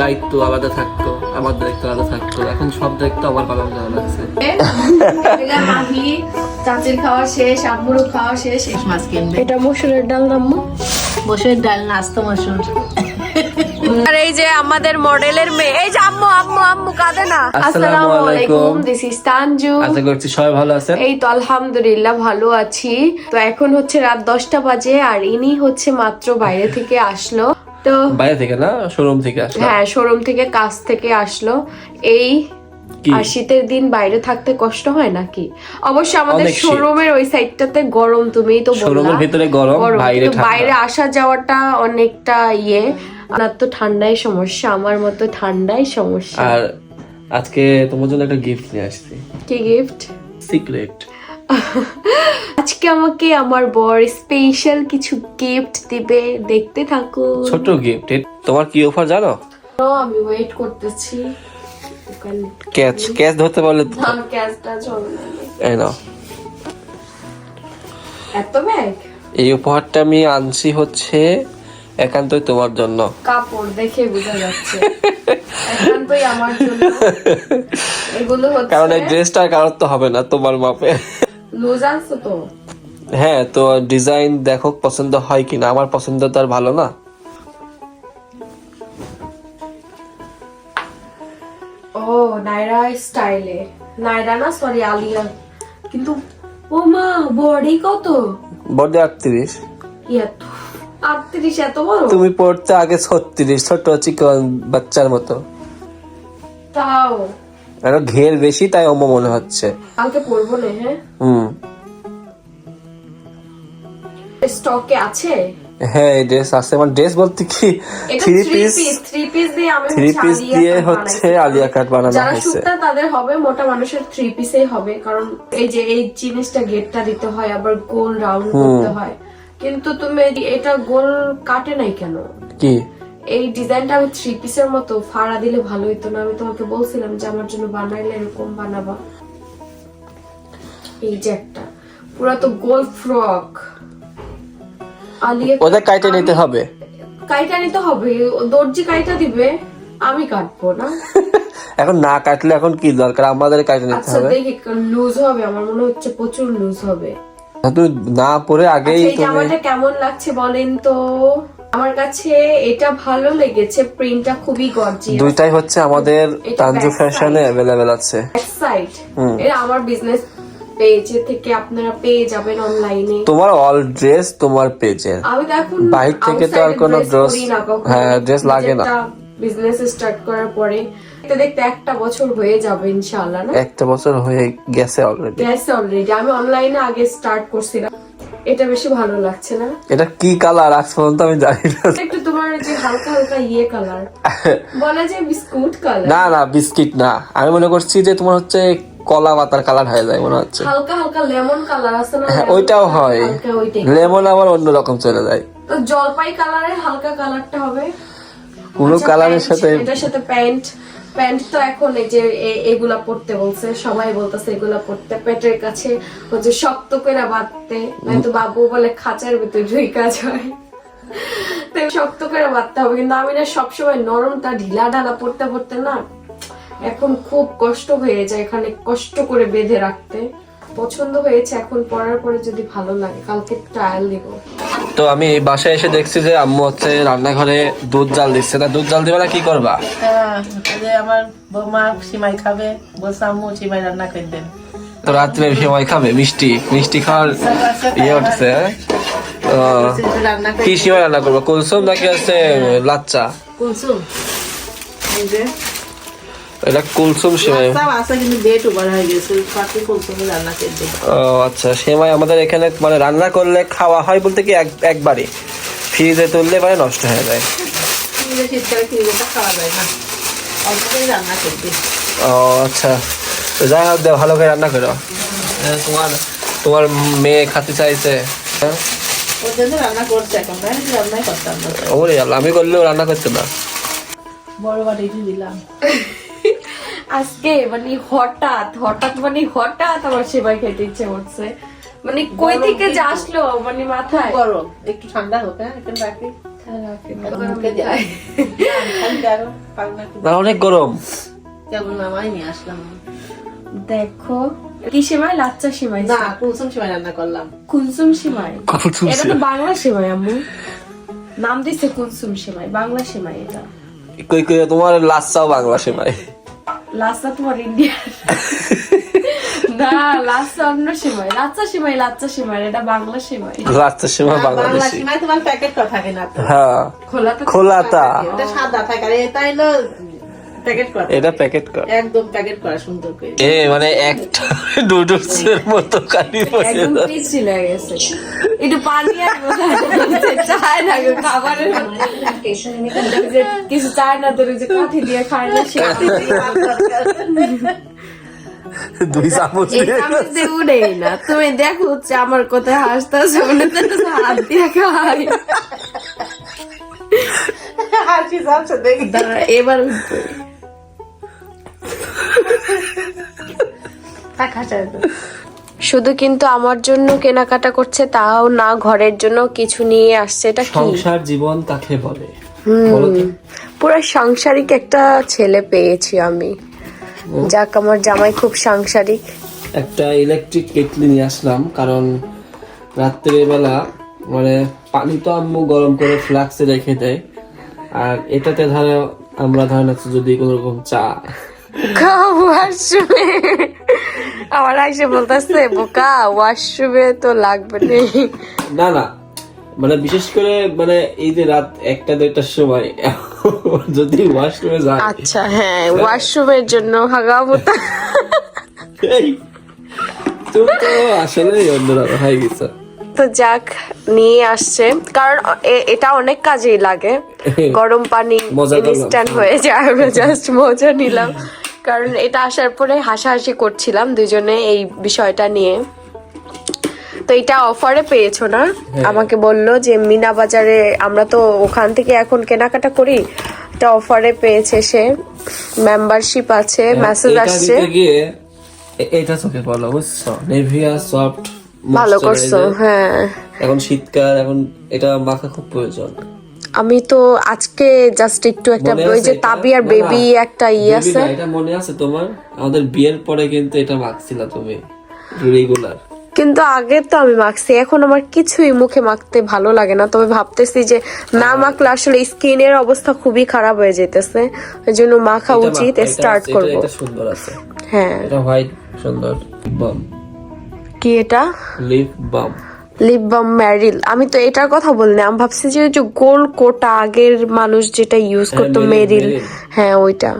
দায়িত্ব আলাদা থাকতো আমার দায়িত্ব আলাদা থাকতো। এখন সব দায়িত্ব আমার পালন করা লাগছে। চাচির খাওয়া শেষ খাওয়া শেষ। মাছ কিনবে এটা মসুরের ডাল নাম্মু মসুর ডাল মসুর। আর এই যে আমাদের মডেলের মেয়ে এই যে আম্মু আম্মু আম্মু কাঁদে না। আসসালামু আলাইকুম। This is Tanju. আশা করছি সবাই ভালো আছেন। এই তো আলহামদুলিল্লাহ ভালো আছি। তো এখন হচ্ছে রাত দশটা বাজে আর ইনি হচ্ছে মাত্র বাইরে থেকে আসলো। তো বাইরে থেকে না? শোরুম থেকে আসলাম হ্যাঁ শোরুম থেকে কাজ থেকে আসলো। এই আর শীতের দিন বাইরে থাকতে কষ্ট হয় নাকি? অবশ্য আমাদের শোরুমের ওই সাইডটাতে গরম তুমিই তো শোরুমের ভিতরে গরম, বাইরে বাইরে আসা যাওয়াটা অনেকটা ইয়ে। আমার তো ঠান্ডায় সমস্যা আমার মতো ঠান্ডায় সমস্যা। আর আজকে তোমার জন্য একটা গিফট নিয়ে আসছি। কি গিফট সিক্রেট আজকে আমাকে আমার বর স্পেশাল কিছু গিফট দিবে দেখতে থাকো ছোট গিফট তোমার কি অফার জানো? আমি ওয়েট করতেছি। ক্যাচ ক্যাচ ধরতে পারলে তো- ধান ক্যাশটা চলে এই নাও। এত ব্যাগ এই উপহারটা আমি আনছি হচ্ছে একান্তই তোমার জন্য। কাপড় দেখে বোঝা যাচ্ছে। একান্তই আমার জন্য। এগুলো হচ্ছে কারণ এই ড্রেসটা কারোর তো হবে না তোমার মাপে। লুজ আনছো তো? হ্যাঁ তো ডিজাইন দেখো পছন্দ হয় কিনা। আমার পছন্দ তো আর ভালো না। ও নাইরা স্টাইলে। নাইরা না সরি আলিয়া। কিন্তু ও মা বডি কত? বডি আটত্রিশ। এত আটত্রিশ এত বড়? তুমি পড়তে আগে ছত্রিশ ছোট চিকন বাচ্চার মতো। তাও। আরও ঘের বেশি তাই অম্ম মনে হচ্ছে। কালকে পরবো না হ্যাঁ? হুম। স্টকে আছে? হ্যাঁ এই ড্রেস আছে। মানে ড্রেস বলতে কি? থ্রি পিস থ্রি পিস দিয়ে আমি থ্রি পিস দিয়ে হচ্ছে আলিয়া কাট বানানো হয়েছে। তাদের হবে মোটা মানুষের থ্রি পিসেই হবে। কারণ এই যে এই জিনিসটা গেটটা দিতে হয় আবার গোল রাউন্ড করতে হয়। কিন্তু তুমি এটা গোল কাটে নাই কেন? কি? এই ডিজাইনটা আমি থ্রি পিসের মতো ফাড়া দিলে ভালো হতো না। আমি তোমাকে বলছিলাম যে আমার জন্য বানাইলে এরকম বানাবা। এই যে একটা। পুরা তো গোল ফ্রক আলিয়া ওদের কাইটে নিতে হবে। কাইটা নিতে হবে। দর্জি কাইটা দিবে আমি কাটবো না। এখন না কাটলে এখন কি দরকার? আমাদের কাইটে নিতে আচ্ছা হবে। দেখি লুজ হবে। আমার মনে হচ্ছে প্রচুর লুজ হবে। তুমি না পরে আগেই আচ্ছা তুমি জামাটা কেমন লাগছে বলেন তো? আমার কাছে এটা ভালো লেগেছে প্রিন্টটা খুবই গর্জিয়াস দুইটাই হচ্ছে আমাদের তানজু ফ্যাশনে অ্যাভেলেবেল আছে। এটা আমার বিজনেস পেজে থেকে আপনারা পেয়ে যাবেন অনলাইনে তোমার অল ড্রেস তোমার পেজের আমি তো এখন বাইরে থেকে তো আর কোনো dress- হ্যাঁ, dress লাগে না। বিজনেস স্টার্ট করার পরে। দেখতে দেখতে একটা বছর হয়ে যাবে ইনশাআল্লাহ না? একটা বছর হয়ে গেছে অলরেডি গেছে অলরেডি আমি অনলাইনে আগে স্টার্ট করছিলাম। এটা বেশি ভালো লাগছে না? এটা কি কালার? আজ পর্যন্ত আমি জানি না। একটু তোমার যে হালকা হালকা ইয়ে কালার। বলা যায় বিস্কুট কালার। না না বিস্কিট না। আমি মনে করছি যে তোমার হচ্ছে কলা পাতার কালার হয়ে যায় মনে হচ্ছে। হালকা হালকা লেমন কালার আছে না? হ্যাঁ ওইটাও হয়। লেমন আবার অন্যরকম চলে যায়। তো জলপাই কালারের হালকা কালারটা হবে। কোনো আচ্ছা, কালারের সাথে এটার সাথে প্যান্ট প্যান্ট তো এখন এই যে এগুলা পড়তে বলছে, সবাই বলতেছে এগুলা পড়তে। পেটের কাছে হচ্ছে শক্ত করে বাঁধতে নয়তো বাবু বলে খাঁচার ভিতরে ঢুই কাজ হয়। শক্ত করে বাঁধতে হবে, কিন্তু আমি না সবসময় নরমটা ঢিলা ঢালা পড়তে পড়তে না, এখন খুব কষ্ট হয়ে যায় এখানে, কষ্ট করে বেঁধে রাখতে। পছন্দ হয়েছে এখন পরার পরে যদি ভালো লাগে কালকে ট্রায়াল দিব। তো আমি বাসায় এসে দেখছি যে আম্মু হচ্ছে রান্নাঘরে দুধ জাল দিচ্ছে। তা দুধ জাল দিবে না কি করবা? হ্যাঁ যে আমার বৌমা সিমাই খাবে বলছে আম্মু সিমাই রান্না করে দেন। তো রাত্রে সময় খাবে মিষ্টি মিষ্টি খাওয়ার ইয়ে উঠছে হ্যাঁ? রান্না কি সময় রান্না করব কুলসুম নাকি হচ্ছে লাচ্চা? কুলসুম। এই যে এটা কুলসুম সেমাই। আছে কিন্তু ডেট ওভার হয়ে গেছে। পাখি কুলসুমে রান্না করে ও আচ্ছা সেমাই আমাদের এখানে মানে রান্না করলে খাওয়া হয় বলতে কি এক একবারই ফ্রিজে তুললে মানে নষ্ট হয়ে যায়। ফ্রিজে শীতকালে ফ্রিজেটা খাওয়া যায় না। অল্প করে রান্না করে ও আচ্ছা। যাই হোক ভালো করে রান্না করো। তোমার তোমার মেয়ে খাতে চাইছে। হ্যাঁ আমি করলেও রান্না করতে না বড় বাটিটি দিলাম। আজকে মানে হঠাৎ হঠাৎ মানে হঠাৎ আমার সেবাই খেতে ইচ্ছে করছে। মানে কই থেকে যে আসলো মানে মাথায়। গরম একটু ঠান্ডা হোক হ্যাঁ এখানে রাখি একটু। না অনেক গরম। নিয়ে আসলাম। দেখো কি সেমাই লাচ্চা সেমাই না কুলসুম সময় রান্না করলাম। কুলসুম সেমাই এটা তো বাংলা সেমাই আম্মু। নাম দিছে কুলসুম সেমাই বাংলা সেমাই এটা। কই কই তোমার লাচ্চাও বাংলা সেমাই লাচ্চা তোমার ইন্ডিয়ান না লাচ্চা অন্য সেমাই। লাচ্চা সেমাই লাচ্চা সেমাই এটা বাংলা সেমাই। লাচ্চা সেমাই বাংলা বাংলাদেশি। সীমায় তোমার প্যাকেট থাকে না হ্যাঁ খোলা তো। খোলাতা এটা সাদা থাকে আর এটা হলো প্যাকেট করা। এটা প্যাকেট কর। একদম প্যাকেট করা সুন্দর করে। এ মানে একটা নুডলস এর মতো কালি বসে একদম টেস্টি লাগে গেছে একটু পানি আর চায় না খাবারের কিছু চায় না তোর যে কাঠি দিয়ে খায় না সে দুই চামচ দিয়ে চামচ না। তুমি দেখো হচ্ছে আমার কোথায় হাসতে মনে তো হাত দিয়ে খাই হাসি যাচ্ছে দেখি। এবার উঠবে। শুধু কিন্তু আমার জন্য কেনাকাটা করছে তাও না ঘরের জন্য কিছু নিয়ে আসছে এটা কি? সংসার জীবন কাকে বলে? পুরো সাংসারিক একটা ছেলে পেয়েছি আমি। যাক আমার জামাই খুব সাংসারিক। একটা ইলেকট্রিক কেটলি নিয়ে আসলাম কারণ রাত্রের বেলা মানে পানি তো আম্মু গরম করে ফ্লাক্সে রেখে দেয় আর এটাতে ধরো আমরা ধরেন যদি কোনো রকম চা ওয়াশরুমে আমার আইসে বলতেছে বোকা ওয়াশরুমে তো লাগবে না। না মানে বিশেষ করে মানে এই যে রাত একটা দেড়টার সময় যদি ওয়াশরুমে যায়। আচ্ছা হ্যাঁ ওয়াশরুমের জন্য এই, তুমি তো আসলে অন্যরকম হয়ে গেছো। তো যাক নিয়ে আসছে। কারণ এটা অনেক কাজেই লাগে। গরম পানি ইনস্ট্যান্ট হয়ে যায় আমরা জাস্ট মজা নিলাম। কারণ এটা আসার পরে হাসাহাসি করছিলাম দুজনে এই বিষয়টা নিয়ে। তো এটা অফারে পেয়েছ না? আমাকে বলল যে মিনা বাজারে আমরা তো ওখান থেকে এখন কেনাকাটা করি এটা অফারে পেয়েছে সে। মেম্বারশিপ আছে মেসেজ আসছে। গিয়ে এ- এটা চোখে পড়ল বুঝছ? নেভিয়া সফট ভালো করছ হ্যাঁ এখন শীতকাল এখন এটা মাখা খুব প্রয়োজন। আমি তো আজকে জাস্ট একটু একটা ওই যে তাবি আর বেবি একটা ই আছে। এটা মনে আছে তোমার? আমাদের বিয়ের পরে কিন্তু এটা মাখছিলা তুমি রেগুলার কিন্তু আগে তো আমি মাখছি এখন আমার কিছুই মুখে মাখতে ভালো লাগে না। তবে ভাবতেছি যে না মাখলে আসলে স্কিনের অবস্থা খুবই খারাপ হয়ে যেতেছে। ওই জন্য মাখা উচিত স্টার্ট করব। হ্যাঁ। এটা হোয়াইট সুন্দর বাম কি এটা? লিপ বাম লিপ বাম ম্যারিল আমি তো এটার কথা বলিনি। আমি ভাবছি যে যে গোল কোটা আগের মানুষ যেটা ইউজ হ্যাঁ, করতো মেরিল। হ্যাঁ ওইটা।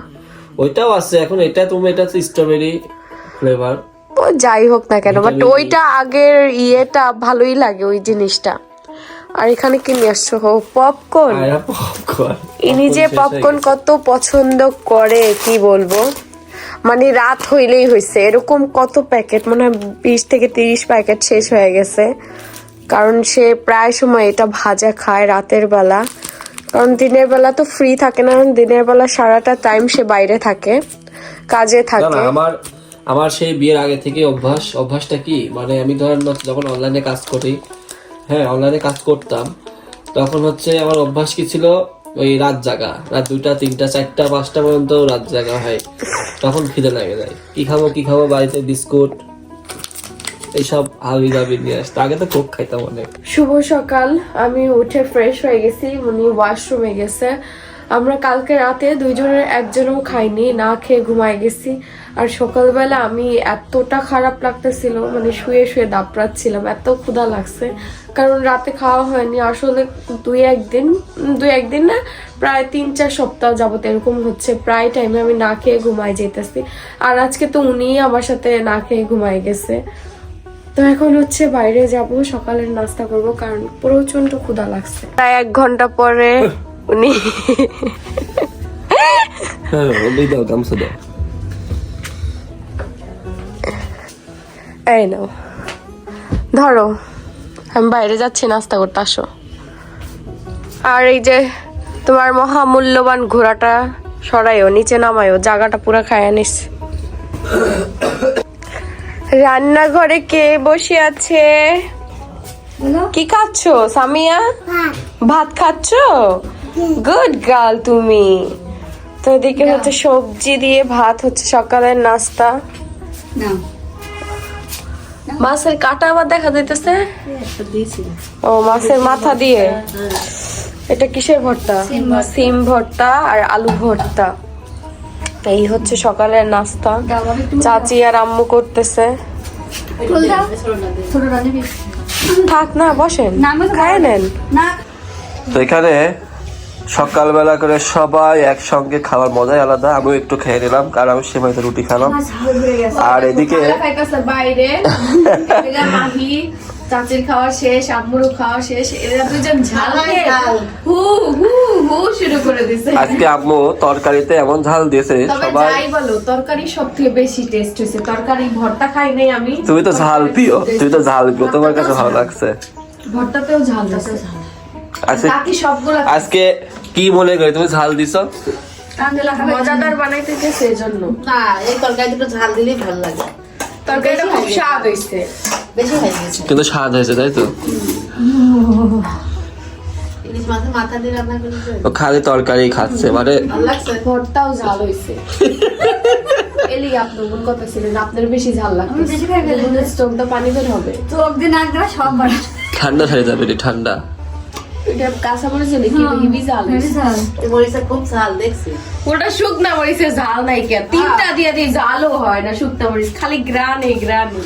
ওইটাও আছে। এখন এটা তুমি এটা স্ট্রবেরি ফ্লেভার ও যাই হোক না কেন বাট E। ওইটা আগের ইয়েটা ভালোই লাগে ওই জিনিসটা। আর এখানে কি নিয়ে আসছো? পপকর্ন আর পপকর্ন ইনি যে পপকর্ন কত পছন্দ করে কি বলব? মানে রাত হইলেই হয়েছে এরকম কত প্যাকেট? মানে হয় বিশ থেকে তিরিশ প্যাকেট শেষ হয়ে গেছে। কারণ সে প্রায় সময় এটা ভাজা খায় রাতের বেলা। কারণ দিনের বেলা তো ফ্রি থাকে না দিনের বেলা সারাটা টাইম সে বাইরে থাকে কাজে থাকে। আমার আমার সেই বিয়ের আগে থেকে অভ্যাস অভ্যাসটা কি? মানে আমি ধরেন যখন অনলাইনে কাজ করি হ্যাঁ অনলাইনে কাজ করতাম তখন হচ্ছে আমার অভ্যাস কি ছিল? ওই রাত জাগা। রাত দুইটা, তিনটা, চারটা, পাঁচটা পর্যন্ত রাত জাগা হয়। তখন খিদে লাগে যায় কি খাব কি খাব, বাড়িতে বিস্কুট, এইসব হাবি দাবি নিয়ে আসতো। আগে তো কোক খাইতাম অনেক। শুভ সকাল। আমি উঠে ফ্রেশ হয়ে গেছি, উনি ওয়াশরুমে গেছে। আমরা কালকে রাতে দুইজনের একজনও খাইনি, না খেয়ে ঘুমায় গেছি। আর সকালবেলা আমি এতটা খারাপ লাগতেছিল মানে শুয়ে শুয়ে দাপড়াচ্ছিলাম, এত ক্ষুধা লাগছে। কারণ রাতে খাওয়া হয়নি, আসলে দুই একদিন দুই একদিন না, প্রায় তিন চার সপ্তাহ যাবত এরকম হচ্ছে, প্রায় টাইমে আমি না খেয়ে ঘুমায় যেতেছি। আর আজকে তো উনিই আমার সাথে না খেয়ে ঘুমায় গেছে। তো এখন হচ্ছে বাইরে যাব, সকালের নাস্তা করব, কারণ প্রচণ্ড ক্ষুধা লাগছে। প্রায় এক ঘণ্টা পরে উনি হ্যাঁ ওই দাও গামছা দাও। এই নাও। ধরো আমি বাইরে যাচ্ছি নাস্তা করতে আসো। আর এই যে তোমার মহামূল্যবান ঘোড়াটা সরাইও নিচে নামায়ও জায়গাটা পুরো খায় নিস। রান্নাঘরে কে বসে আছে? কি খাচ্ছ সামিয়া? ভাত খাচ্ছ? গুড গার্ল তুমি। তো এদিকে হচ্ছে সবজি দিয়ে ভাত হচ্ছে সকালের নাস্তা। মাছের কাটা আবার দেখা যাইতেছে? ও মাছের মাথা দিয়ে? এটা কিসের ভর্তা? সিম ভর্তা। আর আলু ভর্তা। এই হচ্ছে সকালের নাস্তা। চাচি আর আম্মু করতেছে। থাক না বসেন। খায় নেন। তো এখানে সকালবেলা করে সবাই একসঙ্গে খাওয়ার মজাই আলাদা। আমিও একটু খেয়ে নিলাম কারণ আমি সেমাইতে রুটি খেলাম। আর এদিকে বাইরে। চাচির খাওয়া শেষ আম্মুরও খাওয়া শেষ। এরা দুজন ঝাল হু হু হু শুরু করে দিছে। আজকে আম্মু তরকারিতে এমন ঝাল দিয়েছে সবাই যাই বলো তরকারি সব থেকে বেশি টেস্ট হয়েছে। তরকারি ভর্তা খাই নাই আমি। তুমি তো ঝাল পিও তুমি তো ঝাল পিও তোমার কাছে ভালো লাগছে। ভর্তাতেও ঝাল আছে আজকে সবগুলো আজকে কি মনে করি? তুমি ঝাল দিছো? মজাদার বানাইতে গেছে এজন্য। না এই তরকারি দুটো ঝাল দিলেই ভালো লাগে। তরকারিটা খুব স্বাদ হয়েছে। বেশি হয়ে গেছে কিন্তু স্বাদ হয়েছে তাই তো? খালি তরকারি খাচ্ছে মানে ভালো ভর্তাও ঝাল হয়েছে। এলি আপনি মন কথা ছিলেন আপনার বেশি ঝাল দুধের স্টোভটা পানি বের হবে। ঠান্ডা হয়ে যাবে ঠান্ডা। এটা কাঁচা মরিচ হলে কি ঝাল হয়েছে। খুব ঝাল দেখছি। ওটা শুকনা মরিচের ঝাল নাই কে তিনটা দিয়ে দিয়ে ঝালও হয় না শুকনা মরিচ খালি গ্রানে গ্রানে।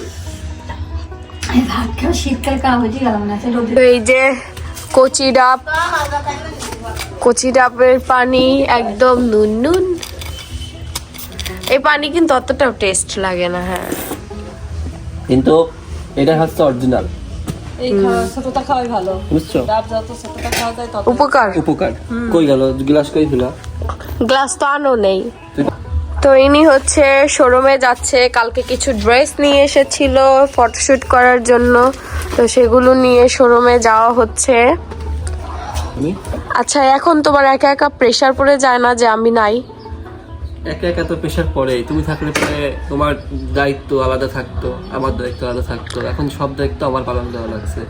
এই যে কচি ডাব। কচি ডাবের পানি একদম নুন নুন। এই পানি কিন্তু অতটাও টেস্ট লাগে না হ্যাঁ। কিন্তু এটা হচ্ছে অরিজিনাল এই খাওয়া ছোটটা খাওয়াই ভালো। বুঝছ? ডাব যত ছোটটা খাওয়া যায় তত উপকার। উপকার। কই গেল? গ্লাস কই ফেলা গ্লাস তো আনো নেই। তো ইনি হচ্ছে শোরুমে যাচ্ছে কালকে কিছু ড্রেস নিয়ে এসেছিল ফটোশুট করার জন্য। তো সেগুলো নিয়ে শোরুমে যাওয়া হচ্ছে। আচ্ছা এখন তোমার একা একা প্রেশার পড়ে যায় না যে আমি নাই? একা একা তো প্রেশার পড়ে তুমি থাকলে পরে তোমার দায়িত্ব আলাদা থাকতো আমার দায়িত্ব আলাদা থাকতো। এখন সব দায়িত্ব আমার পালন দেওয়া লাগছে।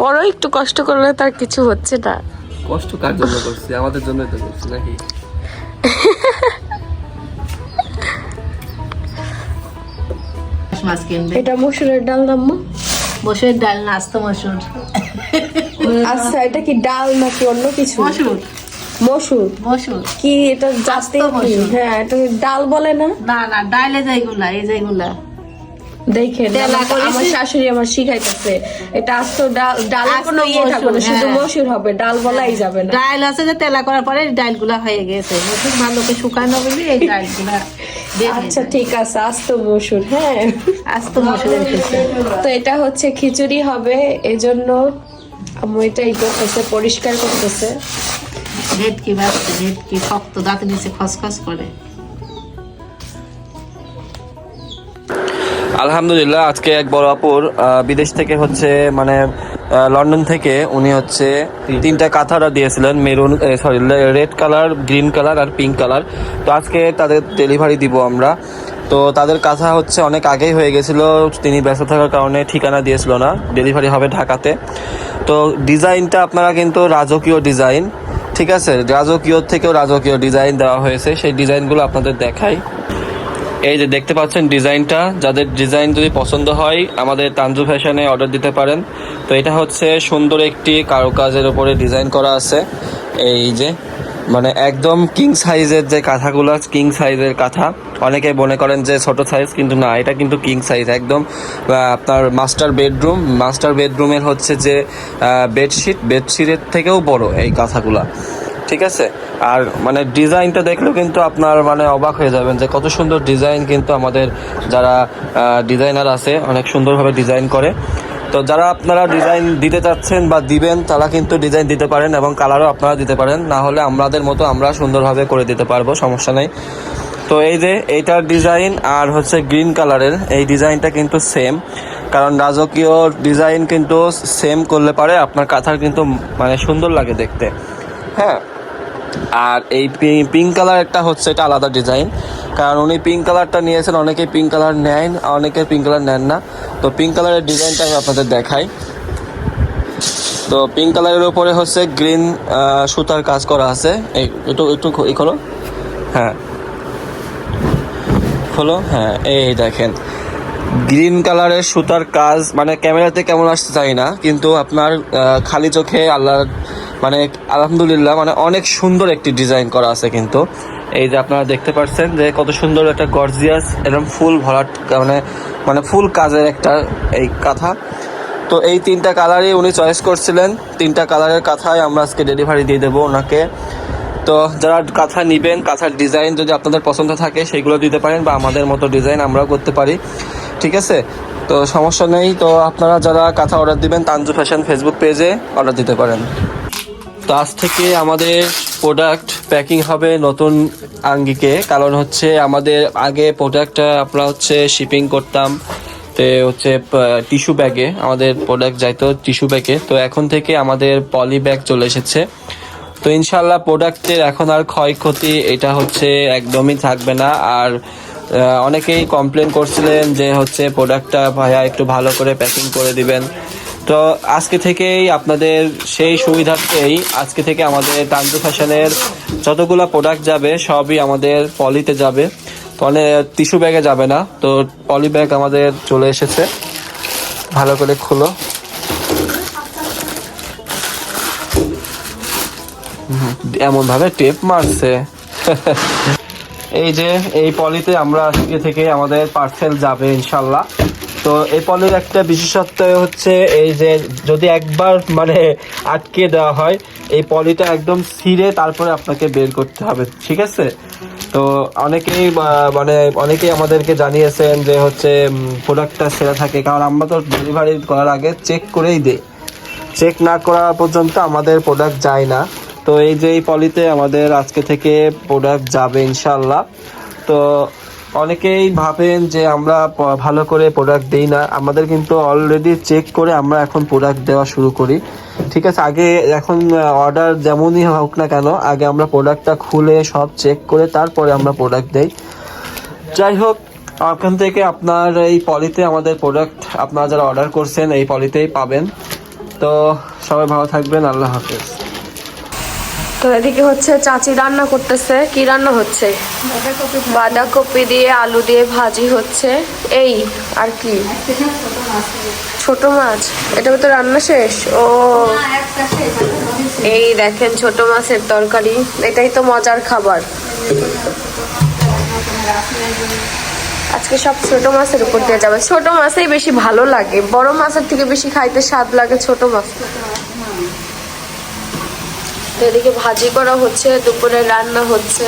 করো একটু কষ্ট করলে তার কিছু হচ্ছে না। কষ্ট কার জন্য করছি? আমাদের জন্যই তো করছি নাকি? মাছ কিনবে এটা মসুরের ডাল নাম্মু মসুর ডাল না আস্ত মসুর। আচ্ছা এটা কি ডাল নাকি অন্য কিছু? মসুর। মসুর? মসুর। কি এটা জাস্তে মসুর। হ্যাঁ এটা ডাল বলে না? না না ডালে যেগুলা এই যেগুলা। দেখেন তেলা আমার- শাশুড়ি আমার শিখাইতেছে। এটা আস্ত ডাল আস্ত কোনো ইয়ে থাকবে না শুধু হ্যাঁ। মসুর হবে ডাল বলাই যাবে না। ডাল আছে যে তেলা করার পরে ডালগুলা হয়ে গেছে। মসুর ভালো করে শুকানো বলে এই ডালগুলা আচ্ছা ঠিক আছে আস্ত মসুর হ্যাঁ। আস্ত মসুরের কিছু তো এটা হচ্ছে খিচুড়ি হবে এজন্য আম্মু এটা করতেছে পরিষ্কার করতেছে। ভেটকি বাড়ছে ভেটকি শক্ত দাঁতে নিচে খসখস করে? আলহামদুলিল্লাহ, আজকে এক বড় আপুর বিদেশ থেকে হচ্ছে মানে লন্ডন থেকে উনি হচ্ছে তিনটা কাঁথারা দিয়েছিলেন, maroon sorry red colour, green colour আর পিঙ্ক কালার। তো আজকে তাদের ডেলিভারি দিব আমরা। তো তাদের কাঁথা হচ্ছে অনেক আগেই হয়ে গেছিল, তিনি ব্যস্ত থাকার কারণে ঠিকানা দিয়েছিল না। ডেলিভারি হবে ঢাকাতে। তো ডিজাইনটা আপনারা কিন্তু রাজকীয় ডিজাইন। ঠিক আছে, রাজকীয় থেকেও রাজকীয় ডিজাইন দেওয়া হয়েছে। সেই ডিজাইনগুলো আপনাদের দেখাই। এই যে দেখতে পাচ্ছেন ডিজাইনটা, যাদের ডিজাইন যদি পছন্দ হয়, আমাদের তানজু ফ্যাশনে অর্ডার দিতে পারেন। তো এটা হচ্ছে সুন্দর একটি কারুকাজের উপরে ডিজাইন করা আছে। এই যে মানে একদম কিং সাইজের যে কাঁথাগুলো কিং সাইজের কাঁথা, অনেকে মনে করেন যে ছোট সাইজ কিন্তু না, এটা কিন্তু কিং সাইজ একদম আপনার মাস্টার বেডরুম মাস্টার বেডরুমের হচ্ছে যে বেডশিট বেডশিটের থেকেও বড় এই কাঁথাগুলা, ঠিক আছে? আর মানে ডিজাইনটা দেখলেও কিন্তু আপনার মানে অবাক হয়ে যাবেন যে কত সুন্দর ডিজাইন কিন্তু আমাদের যারা ডিজাইনার আছে, অনেক সুন্দরভাবে ডিজাইন করে। তো যারা আপনারা ডিজাইন দিতে চাচ্ছেন বা দিবেন, তারা কিন্তু ডিজাইন দিতে পারেন এবং কালারও আপনারা দিতে পারেন। না হলে আমাদের মতো আমরা সুন্দরভাবে করে দিতে পারব, সমস্যা নেই। তো এই যে এইটার ডিজাইন আর হচ্ছে গ্রিন কালারের এই ডিজাইনটা কিন্তু সেম কারণ রাজকীয় ডিজাইন কিন্তু সেম করলে পারে, আপনার কাঁথার কিন্তু মানে সুন্দর লাগে দেখতে। হ্যাঁ আর এই পিঙ্ক কালার একটা হচ্ছে, এটা আলাদা ডিজাইন কারণ উনি পিঙ্ক কালারটা নিয়েছেন অনেকে পিঙ্ক কালার নেন, অনেকে পিঙ্ক কালার নেন না। তো পিঙ্ক কালারের ডিজাইনটা আমি আপনাদের দেখাই। তো পিঙ্ক কালারের উপরে হচ্ছে গ্রিন সুতার কাজ করা আছে। একটু একটু খোলো। হ্যাঁ। খোলো হ্যাঁ এই দেখেন। গ্রিন কালারের সুতার কাজ মানে ক্যামেরাতে কেমন আসতে চাই না, কিন্তু আপনার খালি চোখে আল্লাহ মানে আলহামদুলিল্লাহ মানে অনেক সুন্দর একটি ডিজাইন করা আছে কিন্তু। এই যে আপনারা দেখতে পাচ্ছেন যে কত সুন্দর একটা গর্জিয়াস এরকম ফুল ভরাট মানে মানে ফুল কাজের একটা এই কাঁথা। তো এই তিনটা কালারই উনি চয়েস করছিলেন। তিনটা কালারের কাঁথায় আমরা আজকে ডেলিভারি দিয়ে দেবো ওনাকে। তো যারা কাঁথা নিবেন, কাঁথার ডিজাইন যদি আপনাদের পছন্দ থাকে, সেগুলো দিতে পারেন বা আমাদের মতো ডিজাইন আমরাও করতে পারি। ঠিক আছে? তো সমস্যা নেই। তো আপনারা যারা কাঁথা অর্ডার দিবেন, তানজু ফ্যাশন ফেসবুক পেজে অর্ডার দিতে পারেন। তো আজ থেকে আমাদের প্রোডাক্ট প্যাকিং হবে নতুন আঙ্গিকে। কারণ হচ্ছে আমাদের আগে প্রোডাক্টটা আমরা হচ্ছে শিপিং করতাম। তে হচ্ছে টিস্যু ব্যাগে আমাদের প্রোডাক্ট যাইতো টিস্যু ব্যাগে তো এখন থেকে আমাদের পলি ব্যাগ চলে এসেছে। তো ইনশাল্লাহ প্রোডাক্টের এখন আর ক্ষয়ক্ষতি এটা হচ্ছে একদমই থাকবে না। আর অনেকেই কমপ্লেন করছিলেন যে হচ্ছে প্রোডাক্টটা ভাইয়া একটু ভালো করে প্যাকিং করে দিবেন। তো আজকে থেকেই আপনাদের সেই সুবিধার্থেই আজকে থেকে আমাদের তান্দু ফ্যাশনের যতগুলো প্রোডাক্ট যাবে, সবই আমাদের পলিতে যাবে। অনেক টিস্যু ব্যাগে যাবে না, তো পলি ব্যাগ আমাদের চলে এসেছে। ভালো করে খুলো। এমন ভাবে টেপ মারছে। এই যে, এই পলিতে আমরা আজকে থেকে আমাদের পার্সেল যাবে, ইনশাল্লাহ। তো এই পলির একটা বিশেষত্ব হচ্ছে এই যে যদি একবার মানে আটকে দেওয়া হয়, এই পলিটা একদম ছিঁড়ে তারপরে আপনাকে বের করতে হবে, ঠিক আছে? তো অনেকেই মানে অনেকেই আমাদেরকে জানিয়েছেন যে হচ্ছে প্রোডাক্টটা সেরা থাকে, কারণ আমরা তো ডেলিভারি করার আগে চেক করেই দিই। চেক না করা পর্যন্ত আমাদের প্রোডাক্ট যায় না। তো এই যে এই পলিতে আমাদের আজকে থেকে প্রোডাক্ট যাবে ইনশাল্লাহ তো অনেকেই ভাবেন যে আমরা ভালো করে প্রোডাক্ট দেই না। আমাদের কিন্তু অলরেডি চেক করে আমরা এখন প্রোডাক্ট দেওয়া শুরু করি। ঠিক আছে, আগে এখন অর্ডার যেমনই হোক না কেন, আগে আমরা প্রোডাক্টটা খুলে সব চেক করে তারপরে আমরা প্রোডাক্ট দেই। যাই হোক, ওখান থেকে আপনার এই পলিতে আমাদের প্রোডাক্ট আপনারা যারা অর্ডার করছেন, এই পলিতেই পাবেন। তো সবাই ভালো থাকবেন, আল্লাহ হাফেজ। তো এদিকে হচ্ছে চাচি রান্না করতেছে। কি রান্না হচ্ছে? বাঁধাকপি দিয়ে আলু দিয়ে ভাজি হচ্ছে। এই আর কি? ছোট মাছ। এটা তো রান্না শেষ? ও। এই দেখেন ছোট মাছের তরকারি। এটাই তো মজার খাবার। আজকে সব ছোট মাছের উপর দিয়ে যাবে। ছোট মাছেই বেশি ভালো লাগে। বড় মাছের থেকে বেশি খাইতে স্বাদ লাগে ছোট মাছ। তো এদিকে ভাজি করা হচ্ছে দুপুরে রান্না হচ্ছে।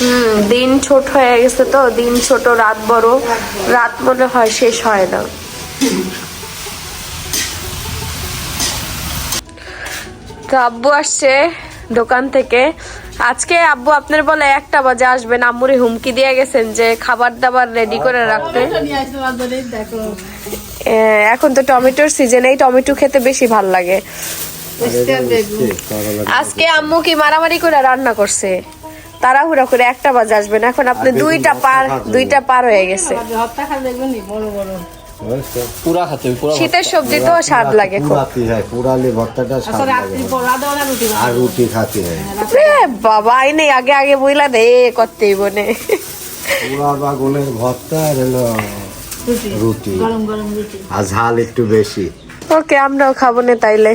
হুম দিন ছোট হয়ে গেছে তো দিন ছোট রাত বড়। রাত মনে হয় শেষ হয় না। তো আব্বু আসছে দোকান থেকে। আজকে আব্বু আপনার বলে একটা বাজে আসবেন আম্মুরে হুমকি দিয়ে গেছেন যে খাবার দাবার রেডি করে রাখতে। দেখো। এ, এখন তো টমেটোর সিজনেই টমেটো খেতে বেশি ভালো লাগে। আজকে আম্মু কি মারামারি করে রান্না করছে? তাড়াহুড়া করে একটা বাজে আসবেন এখন আপনি দুইটা পার দুইটা পার হয়ে গেছে। শীতের সবজি তো স্বাদ লাগে আচ্ছা, আর রুটি খাতে হ্যাঁ, আগে আগে বইলা দে করতেই বনে। পুরা বাগুনের ভর্তা রুটি আর ঝাল একটু বেশি। ওকে আমরাও খাব না তাইলে।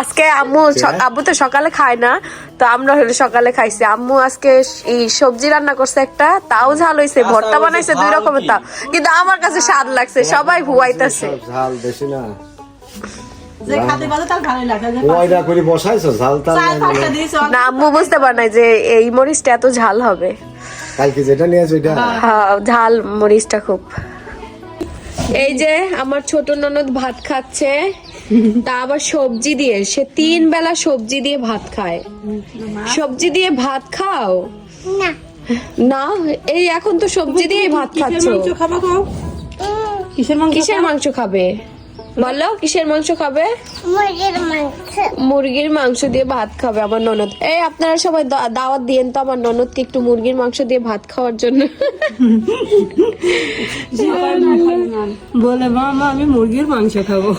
আজকে আম্মু আব্বু তো সকালে খায় না তো আমরা হলো সকালে খাইছি। আম্মু আজকে এই সবজি রান্না করছে একটা তাও ঝাল হইছে ভর্তা বানাইছে দুই রকমের তাও। কিন্তু আমার কাছে স্বাদ লাগছে সবাই হুয়াইতেছে ঝাল বেশি না। আম্মু বুঝতে পারে না যে এই মরিচটা এত ঝাল হবে। কালকে যেটা নিয়েছো ওইটা হ্যাঁ। ঝাল মরিচটা খুব। এই যে আমার ছোট ননদ ভাত খাচ্ছে তা আবার সবজি দিয়ে সে তিন বেলা সবজি দিয়ে ভাত খায়। সবজি দিয়ে ভাত খাও? না। এই এখন তো সবজি দিয়ে ভাত খাচ্ছ। কিসের মাংস খাবে? বলো কিসের মাংস খাবে? মুরগির মাংস। মুরগির মাংস দিয়ে ভাত খাবে আমার ননদ। এই আপনারা সবাই দা- দাওয়াত দিয়েন তো আমার ননদকে একটু মুরগির মাংস দিয়ে ভাত খাওয়ার জন্য। বলে মামা আমি মুরগির মাংস খাব।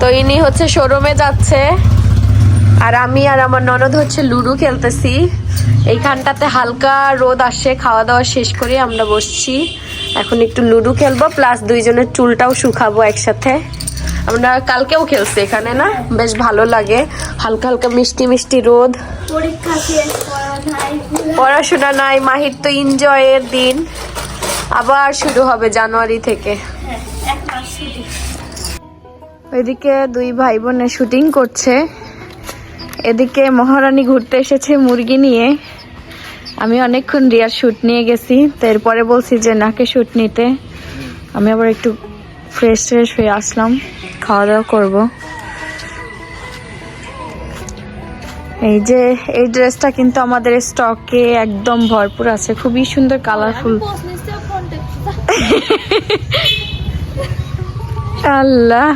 তো ইনি হচ্ছে শোরুমে যাচ্ছে। আর আমি আর আমার ননদ হচ্ছে লুডু খেলতেছি। এইখানটাতে হালকা রোদ আসে খাওয়া দাওয়া শেষ করে আমরা বসছি। এখন একটু লুডু খেলব, প্লাস দুইজনের চুলটাও শুকাবো একসাথে। আমরা কালকেও খেলছি এখানে, না? বেশ ভালো লাগে। হালকা হালকা মিষ্টি মিষ্টি রোদ। পড়াশোনা নাই, মাহির তো এনজয়ের দিন। আবার শুরু হবে জানুয়ারি থেকে। ওইদিকে দুই ভাই বোনে শুটিং করছে। এদিকে মহারানী ঘুরতে এসেছে মুরগি নিয়ে। আমি অনেকক্ষণ রিয়ার শ্যুট নিয়ে গেছি তো এরপরে বলছি যে নাকে শ্যুট নিতে। আমি আবার একটু ফ্রেশ ট্রেশ হয়ে আসলাম খাওয়া দাওয়া করব। এই যে এই ড্রেসটা কিন্তু আমাদের স্টকে একদম ভরপুর আছে খুবই সুন্দর কালারফুল আল্লাহ!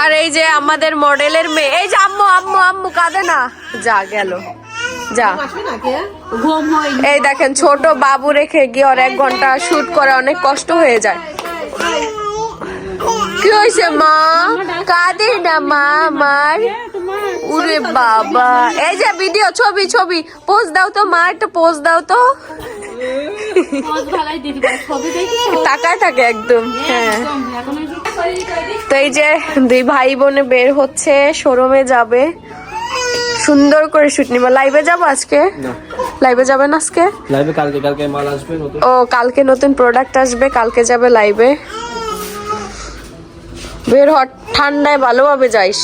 আর এই যে আমাদের মডেলের মেয়ে। এই যে আম্মু আম্মু আম্মু, কাঁদে না। যা, গেল। যা। এই দেখেন, ছোট বাবু রেখে গিয়ে ওর এক ঘণ্টা শুট করা অনেক কষ্ট হয়ে যায়। কি হয়েছে, মা? কাঁদে না, মা আমার? উরে বাবা। এই যে ভিডিও ছবি ছবি। পোজ দাও তো, মা, একটা পোজ দাও তো। তাকায় থাকে একদম হ্যাঁ তো এই যে দুই ভাই বোনে বের হচ্ছে শোরুমে যাবে। সুন্দর করে শুট নিবা। লাইভে যাব আজকে? লাইভে যাবেন আজকে? লাইভে কালকে কালকে মাল আসবে ও কালকে নতুন প্রোডাক্ট আসবে কালকে যাবে লাইভে বের হট ঠান্ডায় ভালোভাবে যাইস।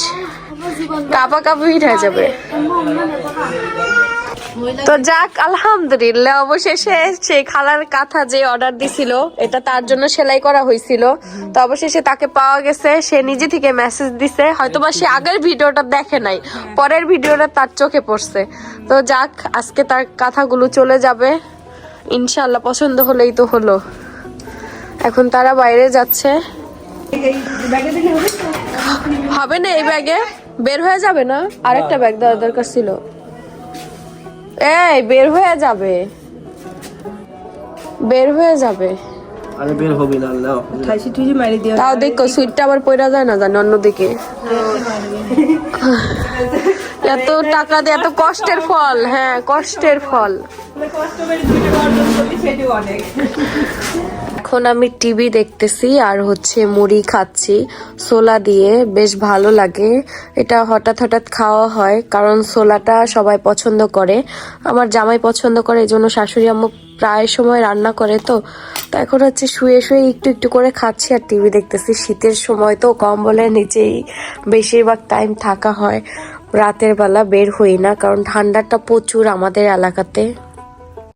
কাপা কাপি হয়ে যাবে। তো যাক, আলহামদুলিল্লাহ, অবশেষে সেই খালার কাঁথা যে অর্ডার দিছিল, এটা তার জন্য সেলাই করা হয়েছিল। তো অবশেষে তাকে পাওয়া গেছে, সে নিজে থেকে মেসেজ দিছে, হয়তোবা সে আগের ভিডিওটা দেখে নাই, পরের ভিডিওটা তার চোখে পড়ছে। তো যাক, আজকে তার কাঁথাগুলো চলে যাবে। ইনশাল্লাহ পছন্দ হলেই তো হলো। এখন তারা বাইরে যাচ্ছে। হবে না এই ব্যাগে? বের হয়ে যাবে না? আরেকটা ব্যাগ দেওয়া দরকার ছিল। এই বের হয়ে যাবে। বের হয়ে যাবে। আরে বের হবি না আল্লাহ। ঠাইসি ঠুইসি মারি দিও। তাও দেখো সুইটটা আবার পয়রা যায় না জানো অন্যদিকে। এত টাকা দিয়ে এত কষ্টের ফল হ্যাঁ কষ্টের ফল। এখন আমি টিভি দেখতেছি আর হচ্ছে মুড়ি খাচ্ছি সোলা দিয়ে। বেশ ভালো লাগে। এটা হঠাৎ হঠাৎ খাওয়া হয়, কারণ সোলাটা সবাই পছন্দ করে। আমার জামাই পছন্দ করে এই জন্য শাশুড়ি আম্মু প্রায় সময় রান্না করে তো। তো এখন হচ্ছে শুয়ে শুয়ে একটু একটু করে খাচ্ছি আর টিভি দেখতেছি। শীতের সময় তো কম্বলের নিচেই বেশিরভাগ টাইম থাকা হয়। রাতের বেলা বের হই না, কারণ ঠান্ডাটা প্রচুর আমাদের এলাকাতে।